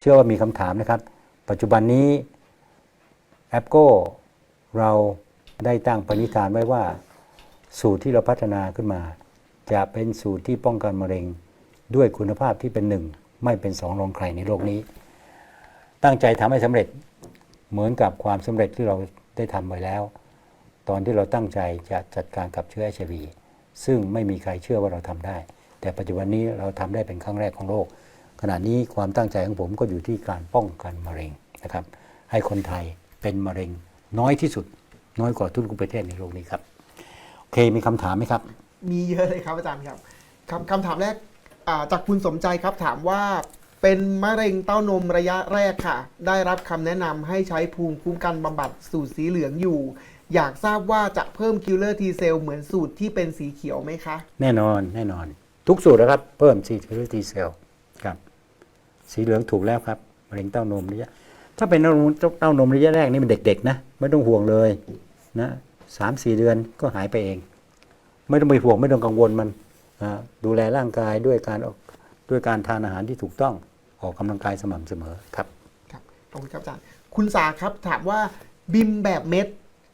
เชื่อว่ามีคำถามนะครับ ปัจจุบันนี้แอปโก้เราได้ตั้งปณิธานไว้ว่า สูตรที่เราพัฒนาขึ้นมา จะเป็นสูตรที่ป้องกันมะเร็ง ด้วยคุณภาพที่เป็นหนึ่งไม่เป็นสองรองใครในโลกนี้ ตั้งใจทำให้สำเร็จเหมือนกับความสำเร็จที่เราได้ทำไว้แล้ว ตอนที่เราตั้งใจจะจัดการกับเชื้อ HIV ซึ่งไม่มีใครเชื่อว่าเราทำได้ แต่ปัจจุบันนี้เราทำได้เป็นครั้งแรกของโลก ขณะนี้ความตั้งใจของผมก็อยู่ที่การป้องกันมะเร็งนะครับ ให้คนไทยเป็นมะเร็งน้อยที่สุด น้อยกว่าทุกประเทศในโลกนี้ครับโอเคมีคำถามไหมครับ มีเยอะเลยครับอาจารย์ครับคำคำถามแรกอ่าจากคุณสมใจครับถามว่าเป็นมะเร็งเต้านมระยะแรกค่ะ ได้รับคำแนะนำให้ใช้ภูมิคุ้มกันบำบัดสูตรสีเหลืองอยู่ อยากทราบว่าจะเพิ่มคิลเลอร์ทีเซลเหมือนสูตรที่เป็นสีเขียวไหมคะ แน่นอนแน่นอน ทุกสูตรนะครับ เพิ่มซีทีเซลครับ สีเหลืองถูกแล้วครับมะเร็งเต้านมระยะ ถ้าเป็นเต้านมเต้านมระยะแรกนี่มันเด็กๆนะไม่ต้องห่วงเลยนะสามสี่เดือนก็หายไปเอง ไม่ต้องไปห่วงไม่ต้องกังวลมันนะดูแลร่างกายด้วยการออกด้วยการทานอาหารที่ถูกต้องออกกำลังกายสม่ำเสมอครับครับขอบคุณครับอาจารย์คุณสาครับถามว่าบิมแบบเม็ด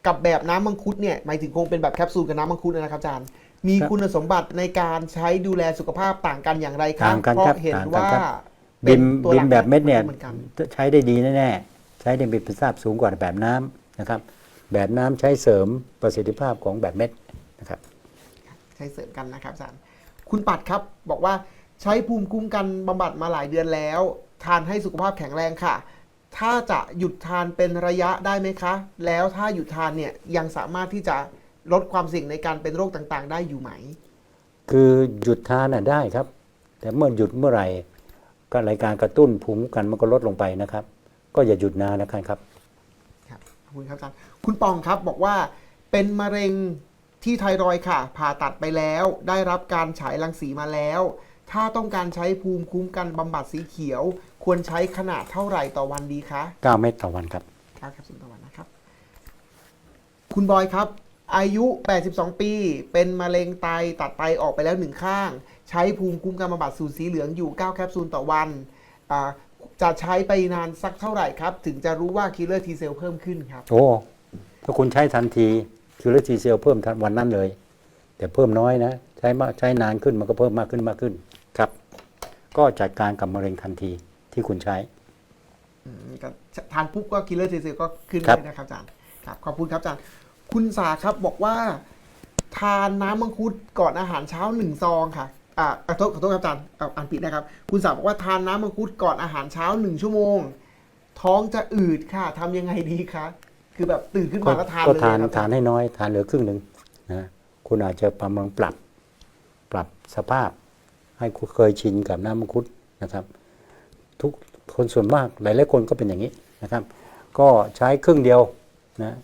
กับแบบน้ำมังคุดเนี่ยหมายถึงคงเป็นแบบแคปซูลกับน้ำมังคุดนะครับอาจารย์มีครับคุณสมบัติในการใช้ดูแลสุขภาพต่างกันอย่างไรครับต่างกันเพราะครับเห็นต่างกันว่าครั บเป็บินมตัวบิหลัมกแบบเม็ดเนี่ยเหมือนกันใช้ได้ดีแน่ๆใช้ได้มีประสิทธิภาพสูงกว่าแบบน้ำนะครับ แบบน้ำใช้เสริมประสิทธิภาพของแบบเม็ดนะครับ ใช้เสริมกันนะครับอาจารย์คุณปัดครับบอกว่าใช้ภูมิคุ้มกันบำบัดมาหลายเดือนแล้ว ทานให้สุขภาพแข็งแรงค่ะ ถ้าจะหยุดทานเป็นระยะได้ไหมคะ แล้วถ้าหยุดทานเนี่ยยังสามารถที่จะลดความเสี่ยงในการเป็นโรคต่างๆ ได้อยู่ไหม คือหยุดทานน่ะได้ครับ แต่เมื่อหยุดเมื่อไหร่ ก็รายการกระตุ้นภูมิคุ้มกันมันก็ลดลงไปนะครับ ก็อย่าหยุดนานนะครับครับขอบคุณครับอาจารย์คุณปองครับบอกว่าเป็นมะเร็งที่ไทรอยด์ค่ะ ผ่าตัดไปแล้ว ได้รับการฉายรังสีมาแล้ว ถ้าต้องการใช้ภูมิคุ้มกันบำบัดสีเขียว ควรใช้ขนาดเท่าไหร่ต่อวันดีคะ9เม็ดต่อวันครับครับแคปซูลต่อวันนะครับ คุณบอยครับ อายุ 82 ปี เป็นมะเร็งไต ตัดไตออกไปแล้วหนึ่งข้าง ใช้ภูมิคุ้มกันบำบัดสูตรสีเหลืองอยู่ 9 แคปซูลต่อวันอ่าจะใช้ไปนานสักเท่าไหร่ครับ ถึงจะรู้ว่าคิลเลอร์ทีเซลเพิ่มขึ้นครับ โอ้ ถ้าคุณใช้ทันทีคิวเลอร์ทีเซลเพิ่มทันวันนั้นเลย แต่เพิ่มน้อยนะ ใช้มาใช้นานขึ้นมันก็เพิ่มมากขึ้นมากขึ้นครับ ก็จัดการกับมะเร็งทันทีที่คุณใช้อืมก็ทานปุ๊บก็คิลเลอร์ทีเซลก็ขึ้นครับเลยนะครับอาจารย์ครับขอบคุณครับอาจารย์ คุณสาครับบอกว่า ทานน้ำมังคุดก่อนอาหารเช้าหนึ่งซองค่ะ อ่าขอโทษขอโทษครับอาจารย์อ่าอ่านผิดนะครับ คุณสาบอกว่าทานน้ำมังคุดก่อนอาหารเช้าหนึ่งชั่วโมง ท้องจะอืดค่ะทำยังไงดีคะคือแบบตื่นขึ้นมาแล้วทานก็เลยทานครับทานให้น้อยทานเหลือครึ่งหนึ่งนะคุณอาจจะประเมินปรับปรับสภาพ ให้คุณเคยชินกับน้ำมังคุดนะครับ ทุกคนส่วนมากหลายหลายๆคนก็เป็นอย่างนี้นะครับ ก็ใช้ครึ่งเดียวนะ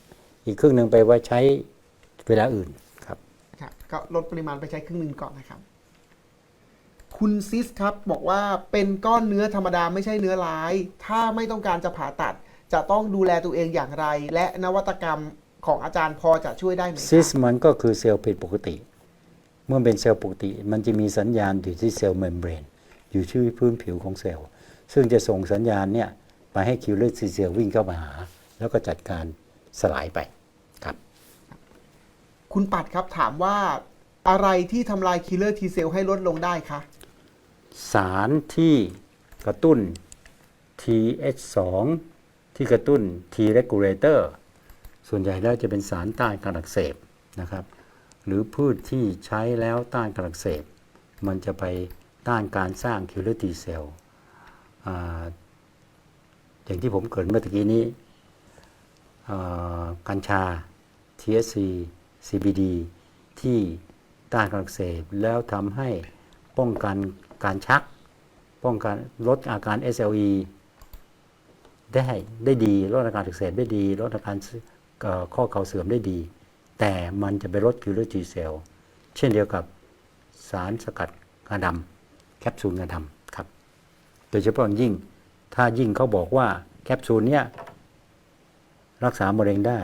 อีกครึ่งหนึ่งไปไว้ใช้เวลาอื่นครับครับก็ลดปริมาณไปใช้ครึ่งหนึ่งก่อนนะครับ คุณซิสครับบอกว่าเป็นก้อนเนื้อธรรมดาไม่ใช่เนื้อร้าย ถ้าไม่ต้องการจะผ่าตัด จะต้องดูแลตัวเองอย่างไร และนวัตกรรมของอาจารย์พอจะช่วยได้ไหมครับซิสมันก็คือเซลล์ผิดปกติ เมื่อเป็นเซลล์ปกติ มันจะมีสัญญาณอยู่ที่เซลล์เมมเบรนอยู่ที่พื้นผิวของเซลล์ ซึ่งจะส่งสัญญาณเนี่ยไปให้คิวเลอร์ซีเซลวิ่งเข้ามาหา แล้วก็จัดการสลายไป ครับ คุณปัดครับถามว่าอะไรที่ทำลายคิลเลอร์ทีเซลให้ลดลงได้คะ สารที่กระตุ้น TH2 ที่กระตุ้น T regulator ส่วนใหญ่แล้วจะเป็นสารต้านการอักเสบนะครับ หรือพืชที่ใช้แล้วต้านการอักเสบ มันจะไปต้านการสร้างคิวเลอร์ทีเซลอย่างที่ผมเกริดเมื่อตะกี้นี้อ่ากัญชา THC CBD ที่ต้านการอักเสบแล้วทำให้ป้องกันการชัก ป้องกันลดอาการ SLE ได้ได้ดีลดอาการอักเสบได้ดีลดอาการข้อเข่าเสื่อมได้ดี แต่มันจะไปลดคิวเลอร์จีเซลเช่นเดียวกับสารสกัดงาดำแคปซูลงาดำครับ โดยเฉพาะอย่างยิ่งถ้ายิ่งเขาบอกว่าแคปซูลเนี้ยรักษามะเร็งได้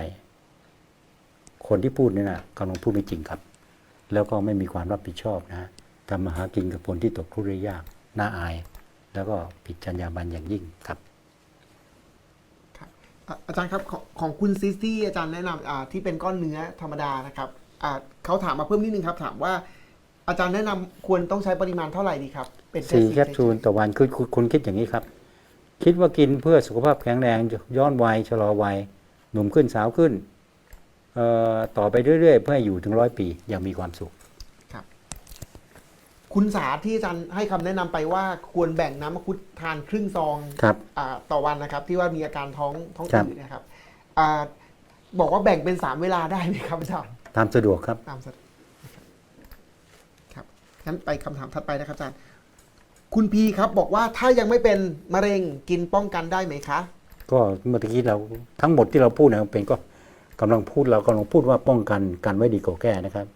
คนที่พูดเนี่ยนะกำลังพูดไม่จริงครับ แล้วก็ไม่มีความรับผิดชอบนะทำมาหากินกับคนที่ตกทุกข์ได้ยากน่าอาย แล้วก็ผิดจรรยาบรรณอย่างยิ่งครับครับอะอาจารย์ครับของของคุณซิสที่อาจารย์แนะนำอ่าที่เป็นก้อนเนื้อธรรมดานะครับอ่าเขาถามมาเพิ่มนิดนึงครับถามว่าอาจารย์แนะนำควรต้องใช้ปริมาณเท่าไหร่ดีครับเป็นแสี่แคปซูลต่อวันคือคุณคุณคิดอย่างนี้ครับ คิดว่ากินเพื่อสุขภาพแข็งแรงย้อนวัยชะลอวัยหนุ่มขึ้นสาวขึ้นเอ่อ ต่อไปเรื่อย ๆ เพื่อให้อยู่ถึงร้อยปีอย่างมีความสุขคุณสาที่อาจารย์ให้คำแนะนำไปว่าควรแบ่งน้ำมังคุดทานครึ่งซองครับอ่าต่อวันนะครับ ที่ว่ามีอาการท้องท้องครับอืดนะครับอ่าบอกว่าแบ่งเป็นสามเวลาได้ไหมครับอาจารย์ตามสะดวกครับตามสะดวกนะครับครับงั้นไปคำถามถัดไปนะครับอาจารย์คุณพีครับบอกว่าถ้ายังไม่เป็นมะเร็งกินป้องกันได้ไหมคะ ก็เมื่อกี้เราทั้งหมดที่เราพูดเนี่ยเป็นก็ กำลังพูดเรากำลังพูดว่าป้องกันกันไว้ดีกว่าแก้นะครับ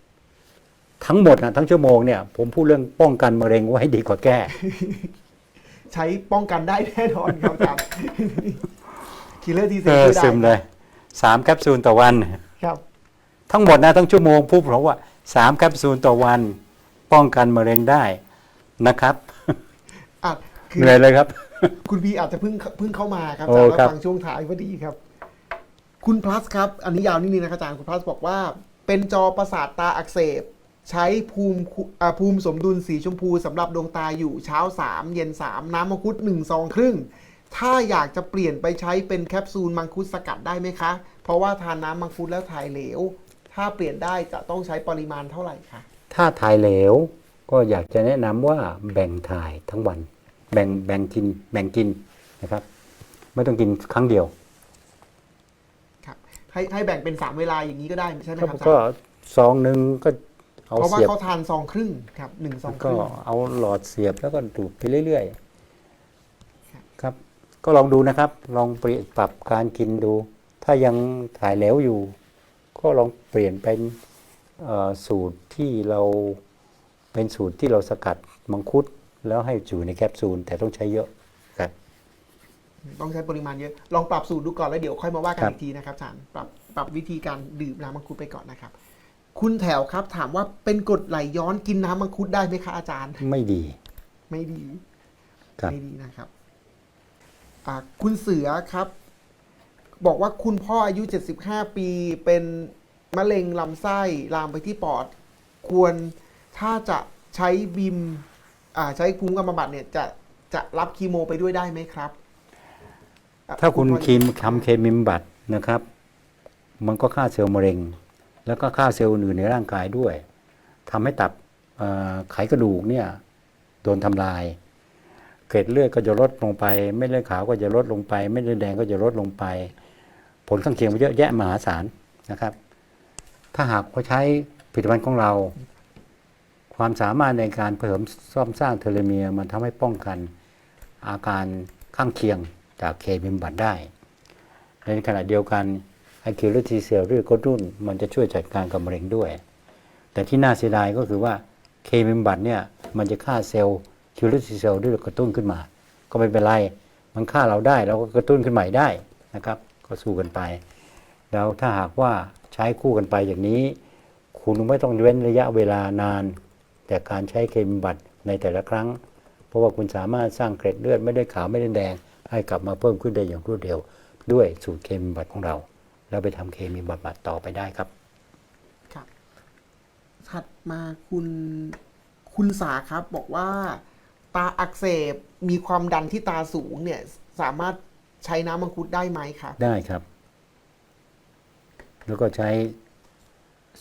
ทั้งหมดนะทั้งชั่วโมงเนี่ยผมพูดเรื่องป้องกันมะเร็งไว้ดีกว่าแก้ ใช้ป้องกันได้แน่นอนครับอาจารย์คิลเลอร์ทีเซเอลอช่วยได้ซึมเลยสามแคปซูลต่อวันครับ ทั้งหมดนะทั้งชั่วโมงพูดเพราะว่าสามแคปซูลต่อวัน ป้องกันมะเร็งได้นะครับอะคือเหนื่อยเลยครับ คุณพีอาจจะเพิ่งเพิ่งเข้ามาครับโอ้อาจารย์ครัแล้บวฟังช่วงท้ายพอดีครับ คุณพลัสครับ อันนี้ยาวนิดนึงนะครับอาจารย์คุณพลัสบอกว่า เป็นจอประสาทตาอักเสบ ใช้ภูมิภูมิสมดุลสีชมพูสำหรับดวงตาอยู่เช้า 3 เย็น 3 น้ำมังคุด1ซองครึ่ง ถ้าอยากจะเปลี่ยนไปใช้เป็นแคปซูลมังคุดสกัดได้ไหมคะ เพราะว่าทานน้ำมังคุดแล้วถ่ายเหลว ถ้าเปลี่ยนได้จะต้องใช้ปริมาณเท่าไหร่คะถ้าถ่ายเหลวก็อยากจะแนะนำว่าแบ่งถ่ายทั้งวัน แบ่งแบ่งกินแบ่งกินนะครับ ไม่ต้องกินครั้งเดียว ให้ให้แบ่งเป็น3เวลาอย่างนี้ก็ได้ใช่ไหมก็ครับอาจารย์ก็ซองหนึ่งก็เอาเพราะว่าเสียบเขาทานซองครึ่งครับหนึ่งซองคก็รึ่งเอาหลอดเสียบแล้วก็ดูดไปเรื่อยครับๆครับ ก็ลองดูนะครับ ลองเปลี่ยนปรับการกินดู ถ้ายังถ่ายเหลวอยู่ ก็ลองเปลี่ยนเป็นเอ่อสูตรที่เราเป็นสูตรที่เราสกัดมังคุด แล้วให้อยู่ในแคปซูลแต่ต้องใช้เยอะครับ ต้องใช้ปริมาณเยอะ ลองปรับสูตรดูก่อนแล้วเดี๋ยวค่อยมาว่ากันครับอีกทีนะครับอาจารย์ปรับปรับวิธีการดื่มน้ำมังคุดไปก่อนนะครับ คุณแถวครับถามว่าเป็นกรดไหลย้อนกินน้ำมังคุดได้ไหมคะอาจารย์ ไม่ดี ไม่ดีครับไม่ดีนะครับอ่าคุณเสือครับ บอกว่าคุณพ่ออายุ 75 ปี เป็นมะเร็งลำไส้ลามไปที่ปอด ควรถ้าจะใช้บิมอ่าใช้ภูมิกรรมบำบัดเนี่ยจะจะรับคีโมไปด้วยได้ไหมครับอะ ถ้าคุณพ่อคีมทำเคมีบำบัดนะครับ มันก็ฆ่าเซลล์มะเร็ง แล้วก็ฆ่าเซลล์อื่นในร่างกายด้วยทำให้ตับเอ่อไขกระดูกเนี่ยโดนทำลาย เกล็ดเลือดก็จะลดลงไปเม็ดเลือดขาวก็จะลดลงไปเม็ดเลือดแดงก็จะลดลงไป ผลข้างเคียงมันเยอะแยะมหาศาลนะครับ ถ้าหากว่าใช้ผลิตภัณฑ์ของเรา ความสามารถในการเสริมซ่อมสร้างเทโลเมียร์มันทำให้ป้องกันอาการข้างเคียง จากเคมีบำบัดได้ในขณะเดียวกันไอคิวเลทีเซลหรือกระตุ้นมันจะช่วยจัดการกับมะเร็งด้วย แต่ที่น่าเสียดายก็คือว่าเคมีบำบัดเนี่ยมันจะฆ่าเซลล์คิวเลทีเซลด้วยกระตุ้นขึ้นมา ก็ไม่เป็นไร มันฆ่าเราได้เราก็กระตุ้นขึ้นใหม่ได้นะครับ ก็สู้กันไป แล้วถ้าหากว่าใช้คู่กันไปอย่างนี้ คุณไม่ต้องเว้นระยะเวลานาน แต่การใช้เคมีบำบัดในแต่ละครั้ง เพราะว่าคุณสามารถสร้างเกล็ดเลือดไม่ได้ขาวไม่ได้แดง ให้กลับมาเพิ่มขึ้นได้อย่างรวดเร็ว ด้วยสูตรเคมีบำบัดของเรา แล้วไปทำเคมีบำบัดต่อไปได้ครับ ครับ ถัดมาคุณคุณสาครับบอกว่า ตาอักเสบมีความดันที่ตาสูงเนี่ย สามารถใช้น้ำมังคุดได้ไหมครับ ได้ครับ แล้วก็ใช้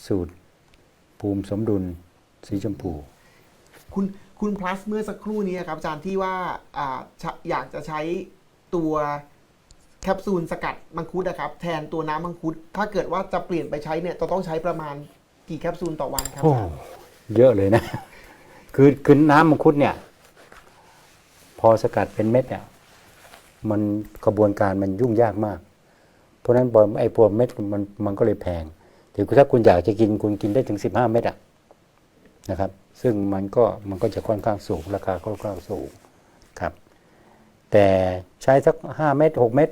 สูตรภูมิสมดุลสีชมพู คุณคุณ plus เมื่อสักครู่นี้ครับอาจารย์ที่ว่าอ่าชะอยากจะใช้ ตัวแคปซูลสกัดมังคุดนะครับแทนตัวน้ำมังคุด ถ้าเกิดว่าจะเปลี่ยนไปใช้เนี่ยจะต้องใช้ประมาณกี่แคปซูลต่อวันครับโอ้เยอะเลยนะ คือคือน้ำมังคุดเนี่ย พอสกัดเป็นเม็ดเนี่ย มันกระบวนการมันยุ่งยากมาก เพราะนั้นพอไอ้พวกเม็ดมันมันก็เลยแพงถึงถ้าคุณอยากจะกินคุณกินได้ถึงสิบห้าเม็ดอะนะครับ ซึ่งมันก็มันก็จะค่อนข้างสูงราคาก็ค่อนข้างสูง แต่ใช้สักห้าเม็ดหกเม็ด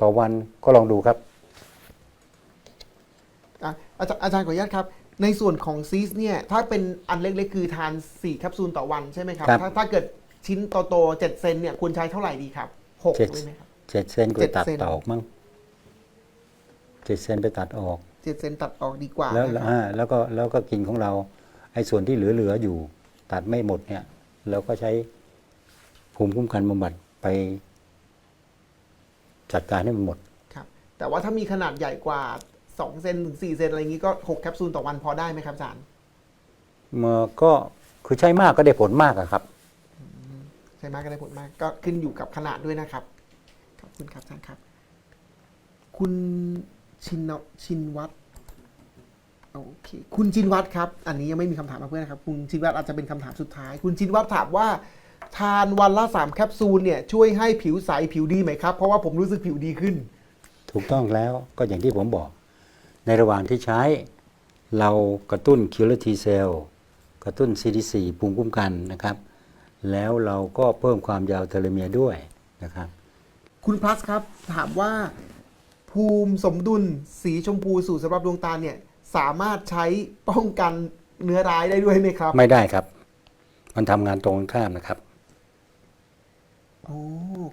ต่อวันก็ลองดูครับอะอาจารย์อาจารย์ขออนุญาตครับ ในส่วนของซีสเนี่ยถ้าเป็นอันเล็กๆคือทาน4แคปซูลต่อวันใช่ไหมครับครับ ถ้าถ้าเกิดชิ้นโตๆเจ็ดเซนเนี่ยควรใช้เท่าไหร่ดีครับหกเจ็ดเลยไหมครับ เจ็ดเซนก็เจ็ดตัดเซนออกมั้งเจ็ดเซนไปตัดออก เจ็ดเซนตัดออกดีกว่าแล้วนะครับ อ่าแล้วก็แล้วก็กินของเรา ไอ้ส่วนที่เหลือ ๆ อยู่ ตัดไม่หมดเนี่ย เราก็ใช้ภูมิคุ้มกันบำบัด ไปจัดการให้มันหมด ครับ แต่ว่าถ้ามีขนาดใหญ่กว่าสองเซนถึงสี่เซนอะไรอย่างนี้ก็หกแคปซูลต่อวันพอได้ไหมครับอาจารย์เมื่อก็คือใช้มากก็ได้ผลมากอะครับ ใช่ไหมก็ได้ผลมากก็ขึ้นอยู่กับขนาดด้วยนะครับ ขอบคุณครับอาจารย์ครับ คุณชินชินวัตรโอเคคุณชินวัตรครับ อันนี้ยังไม่มีคำถามมาเพื่อนนะครับ คุณชินวัตรอาจจะเป็นคำถามสุดท้าย คุณชินวัตรถามว่า ทานวันละสามแคปซูลเนี่ยช่วยให้ผิวใสผิวดีไหมครับ เพราะว่าผมรู้สึกผิวดีขึ้น ถูกต้องแล้วก็อย่างที่ผมบอก ในระหว่างที่ใช้ เรากระตุ้นคิลเลอร์ทีเซลกระตุ้น CD4 ภูมิคุ้มกันนะครับ แล้วเราก็เพิ่มความยาวเทโลเมียร์ด้วยนะครับ คุณพลัสครับถามว่า ภูมิสมดุลสีชมพูสูตรสำหรับดวงตาเนี่ยสามารถใช้ป้องกันเนื้อร้ายได้ด้วยไหมครับ ไม่ได้ครับ มันทำงานตรงกันข้ามนะครับ โอ้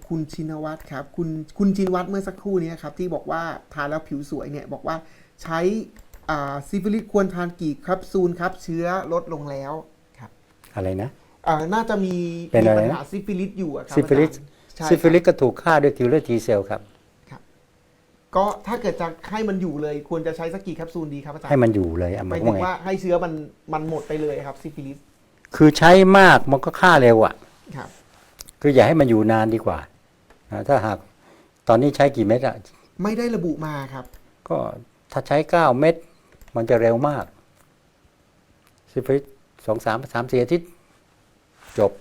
คุณชินวัตรครับคุณคุณชินวัตรเมื่อสักครู่นี้ครับที่บอกว่าทานแล้วผิวสวยเนี่ยบอกว่าใช้อ่าซิฟิลิสควรทานกี่แคปซูลครับเชื้อลดลงแล้วครับอะไรนะอ่าน่าจะมีเป็นมีอะไรปัญนะหาซิฟิลิสอยู่อะครับซิฟิลิสอาจารย์ใช่ซิฟิลิคสก็ถูกฆ่าด้วยคิลเลอร์ทีเซลครับรับก็ถ้าเกิดจะให้มันอยู่เลย ควรจะใช้สักกี่แคปซูลดีครับอาจารย์ให้มันอยู่เลยอะหมัมานยก็ถึงไงว่าให้เชื้อมันมันหมดไปเลยครับซิฟิลิสคือใช้มากมันก็ฆ่าเร็วอะครับ คืออย่าให้มันอยู่นานดีกว่านะถ้าหากตอนนี้ใช้กี่เม็ดอะไม่ได้ระบุมาครับ ก็ถ้าใช้เก้าเม็ดมันจะเร็วมากซิฟิลิสสองสามสามสี่อาทิตย์จบ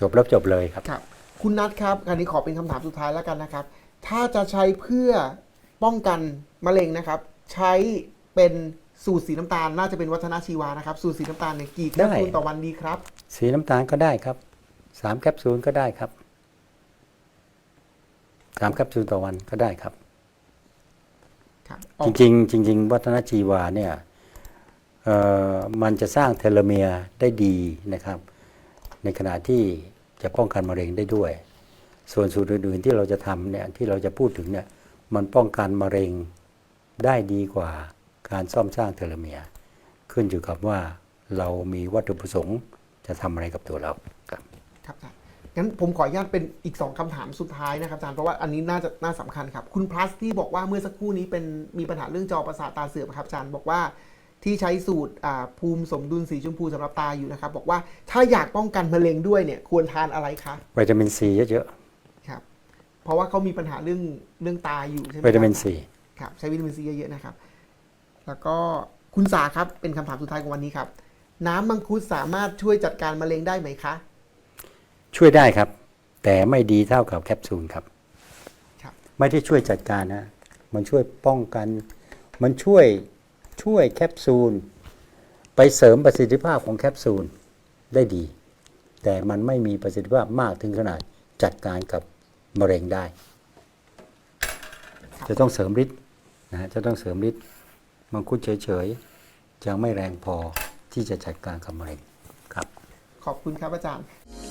จบแล้วจบเลยครับ ครับ คุณนัทครับอันนี้ขอเป็นคำถามสุดท้ายแล้วกันนะครับ ถ้าจะใช้เพื่อป้องกันมะเร็งนะครับ ใช้เป็น สูตรสีน้ำตาลน่าจะเป็นวัฒนาชีวานะครับ สูตรสีน้ำตาลเนี่ยกี่แคปซูลได้ ต่อวันดีครับ สีน้ำตาลก็ได้ครับสามแคปซูลก็ได้ครับสามแคปซูลต่อวันก็ได้ครับ ครับจริงๆจริง ๆ วัฒนชีวาเนี่ยเอ่อมันจะสร้างเทโลเมียร์ได้ดีนะครับ ในขณะที่จะป้องกันมะเร็งได้ด้วย ส่วนสูตรอื่นๆที่เราจะทำเนี่ยที่เราจะพูดถึงเนี่ยมันป้องกันมะเร็งได้ดีกว่า การซ่อมสร้างเทโลเมียร์ขึ้นอยู่กับว่าเรามีวัตถุประสงค์จะทำอะไรกับตัวเราครับครับอาจารย์งั้นผมขออนุญาตเป็นอีกสองคำถามสุดท้ายนะครับอาจารย์เพราะว่าอันนี้น่าจะน่าสำคัญครับ คุณพลัสที่บอกว่าเมื่อสักครู่นี้เป็นมีปัญหาเรื่องจอประสาทตาเสื่อมครับอาจารย์บอกว่าที่ใช้สูตรอ่าภูมิสมดุลสีชมพูสำหรับตาอยู่นะครับ บอกว่าถ้าอยากป้องกันมะเร็งด้วยเนี่ยควรทานอะไรคะวิตามินซีเยอะครับเพราะว่าเขามีปัญหาเรื่องเรื่องตาอยู่ใช่ไหมๆวิตามินครับซีครับใช้วิตามินซีเยอะๆนะครับ แล้วก็คุณสาครับเป็นคำถามสุดท้ายของวันนี้ครับ น้ำมังคุดสามารถช่วยจัดการมะเร็งได้ไหมคะ ช่วยได้ครับ แต่ไม่ดีเท่ากับแคปซูลครับครับ ไม่ได้ช่วยจัดการนะมันช่วยป้องกัน มันช่วยช่วยแคปซูล ไปเสริมประสิทธิภาพของแคปซูลได้ดี แต่มันไม่มีประสิทธิภาพมากถึงขนาดจัดการกับมะเร็งได้ จะต้องเสริมฤทธิ์นะฮะจะต้องเสริมฤทธิ์ มังคุดเฉยๆยังไม่แรงพอที่จะจัดการกับมะเร็งครับ ขอบคุณครับอาจารย์「